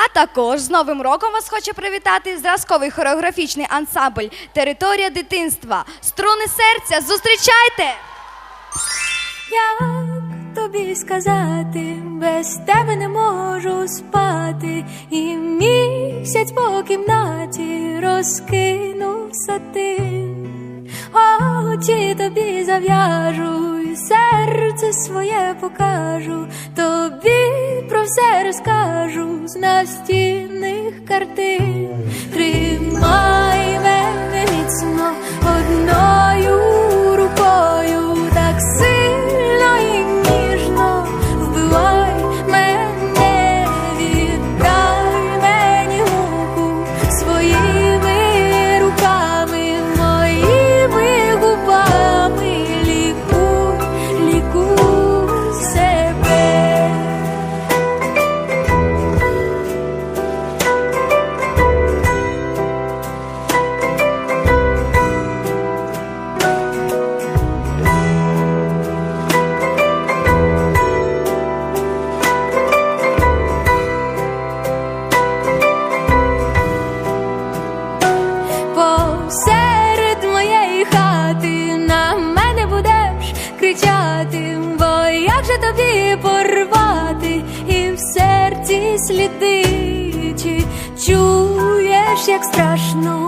А також з Новим роком вас хоче привітати зразковий хореографічний ансамбль Територія дитинства. Струни серця. Зустрічайте! Як тобі сказати, без тебе не можу спати, і місяць по кімнаті розкинув сатин. Очі тобі зав'яжу, серце своє покажу, тобі про все розкажу з настінних картин. Сліди, чи чуєш, як страшно